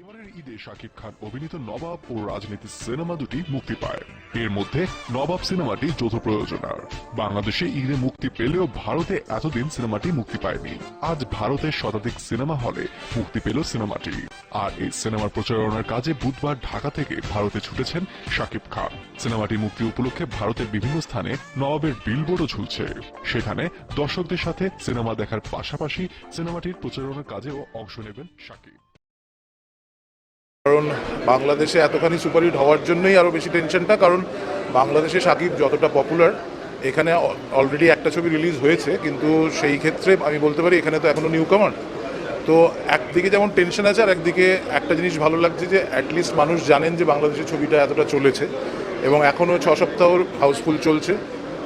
এবারের ঈদে শাকিব খান, অভিনীত নবাব ও রাজনীতি সিনেমা দুটি মুক্তি পায়। এর মধ্যে নবাব সিনেমাটি যৌথ প্রযোজনার। বাংলাদেশে ঈদে মুক্তি পেলেও ভারতে এতদিন সিনেমাটি মুক্তি পায়নি। আজ ভারতের শতাধিক সিনেমা হলে মুক্তি পেল সিনেমাটি। আর এই সিনেমার প্রচারণার কাজে বুধবার ঢাকা থেকে ভারতে ছুটেছেন শাকিব খান। সিনেমাটি মুক্তি উপলক্ষে ভারতের বিভিন্ন স্থানে নবাবের বিলবোর্ডও ঝুলছে। সেখানে দর্শকদের সাথে সিনেমা দেখার পাশাপাশি সিনেমাটির প্রচারণার কাজেও অংশ নেবেন শাকিব। কারণ বাংলাদেশে এতখানি সুপারহিট হওয়ার জন্যই আরও বেশি টেনশনটা, কারণ বাংলাদেশে সাকিব যতটা পপুলার এখানে অলরেডি একটা ছবি রিলিজ হয়েছে, কিন্তু সেই ক্ষেত্রে আমি বলতে পারি এখানে তো এখনও নিউ কামার তো একদিকে যেমন টেনশন আছে, আর একদিকে একটা জিনিস ভালো লাগছে যে অ্যাটলিস্ট মানুষ জানেন যে বাংলাদেশের ছবিটা এতটা চলেছে, এবং এখনও ছ সপ্তাহ হাউসফুল চলছে।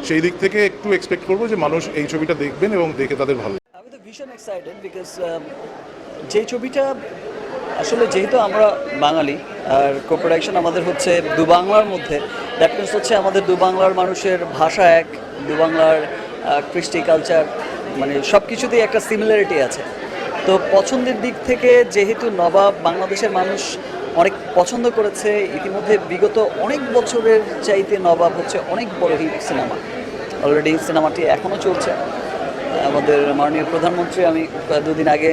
সেই দিক থেকে একটু এক্সপেক্ট করব যে মানুষ এই ছবিটা দেখবেন এবং দেখে তাদের ভালো বিকজ যে ছবিটা আসলে যেহেতু আমরা বাঙালি, আর কোপ্রোডাকশন আমাদের হচ্ছে দু বাংলার মধ্যে দ্যাট মিনস হচ্ছে আমাদের দু বাংলার মানুষের ভাষা এক দু বাংলার কৃষ্টি কালচার মানে সব কিছুতেই একটা সিমিলারিটি আছে। তো পছন্দের দিক থেকে যেহেতু নবাব বাংলাদেশের মানুষ অনেক পছন্দ করেছে, ইতিমধ্যে বিগত অনেক বছরের চাইতে নবাব হচ্ছে অনেক বড় হিট সিনেমা। অলরেডি সিনেমাটি এখনও চলছে। আমাদের মাননীয় প্রধানমন্ত্রী, আমি দুদিন আগে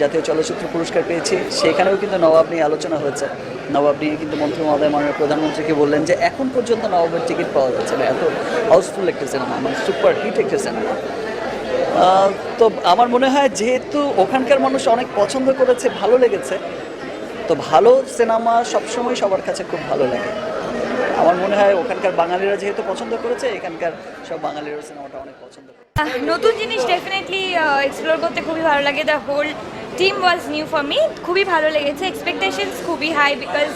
জাতীয় চলচ্চিত্র পুরস্কার পেয়েছি। সেখানেও কিন্তু নবাব নিয়ে আলোচনা হয়েছে। নবাব নিয়ে কিন্তু মন্ত্রী মহোদয় মাননীয় প্রধানমন্ত্রীকে বললেন যে, এখন পর্যন্ত নবাবের টিকিট পাওয়া যাচ্ছে না। এত হাউসফুল একটা সিনেমা মানে সুপার হিট একটা সিনেমা। তো আমার মনে হয় যেহেতু ওখানকার মানুষ অনেক পছন্দ করেছে, ভালো লেগেছে, তো ভালো সিনেমা সবসময় সবার কাছে খুব ভালো লাগে। আমার মনে হয় ওখানকার বাঙালিরা যেহেতু পছন্দ করেছে, এখানকার সব বাঙালিরা সিনেমাটা অনেক পছন্দ নতুন জিনিস ডেফিনেটলি এক্সপ্লোর করতে খুবই ভালো লাগে। The whole team was new for me খুবই ভালো লেগেছে। এক্সপেকটেশনস খুবই হাই বিকজ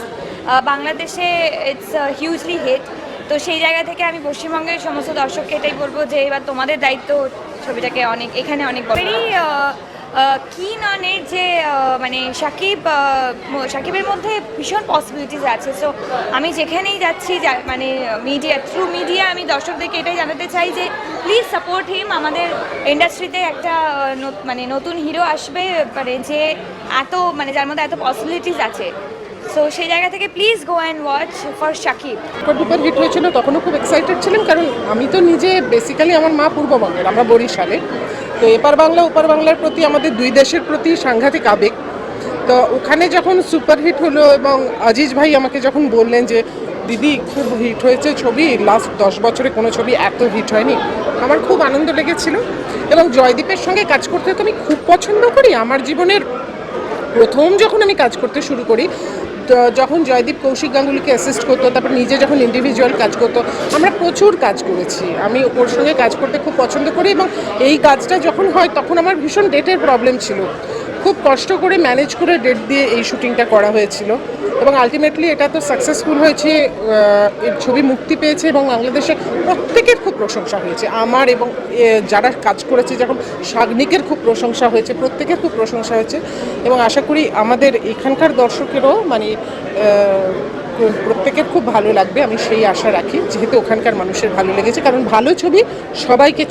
বাংলাদেশে ইটস হিউজলি হিট তো সেই জায়গা থেকে আমি পশ্চিমবঙ্গের সমস্ত দর্শককে এটাই বলব যে, এবার তোমাদের দায়িত্ব ছবিটাকে অনেক, এখানে অনেক ভেরি কিন অন যে মানে সাকিব সাকিবের মধ্যে ভীষণ পসিবিলিটিস আছে। সো আমি যেখানেই যাচ্ছি মানে মিডিয়া থ্রু মিডিয়া আমি দর্শকদেরকে এটাই জানাতে চাই যে প্লিজ সাপোর্ট হিম আমাদের ইন্ডাস্ট্রিতে একটা মানে নতুন হিরো আসবে মানে যে এত মানে যার মধ্যে এত পসিবিলিটিস আছে। সো সেই জায়গা থেকে please go and watch for Shakib duper hit হয়েছিল, তখনও খুব এক্সাইটেড ছিলাম কারণ আমি তো নিজে বেসিক্যালি আমার মা পূর্ববঙ্গের, আমরা বরিশালে। তো এপার বাংলা, ওপার বাংলার প্রতি আমাদের দুই দেশের প্রতি সাংঘাতিক আবেগ। তো ওখানে যখন সুপার হিট হলো এবং আজিজ ভাই আমাকে যখন বললেন যে, দিদি, খুব হিট হয়েছে ছবি লাস্ট দশ বছরে কোনো ছবি এত হিট হয়নি। আমার খুব আনন্দ লেগেছিল এবং জয়দীপের সঙ্গে কাজ করতে তো আমি খুব পছন্দ করি। আমার জীবনের প্রথম যখন আমি কাজ করতে শুরু করি যখন জয়দীপ কৌশিক গাঙ্গুলিকে অ্যাসিস্ট করতো, তারপর নিজে যখন ইন্ডিভিজুয়াল কাজ করতো, আমরা প্রচুর কাজ করেছি। আমি ওর সঙ্গে কাজ করতে খুব পছন্দ করি এবং এই কাজটা যখন হয়, তখন আমার ভীষণ ডেটের প্রবলেম ছিল। খুব কষ্ট করে ম্যানেজ করে ডেট দিয়ে এই শুটিংটা করা হয়েছিল। এবং আলটিমেটলি এটা তো সাকসেসফুল হয়েছে এর ছবি মুক্তি পেয়েছে এবং বাংলাদেশে প্রত্যেকের খুব প্রশংসা হয়েছে। আমার এবং যারা কাজ করেছে যখন সাগনিকের খুব প্রশংসা হয়েছে, প্রত্যেকের খুব প্রশংসা হয়েছে। এবং আশা করি আমাদের এখানকার দর্শকেরও মানে প্রত্যেকের খুব ভালো লাগবে, আমি সেই আশা রাখি। যেহেতু ওখানকার মানুষের ভালো লেগেছে, কারণ ভালো ছবি সবাইকে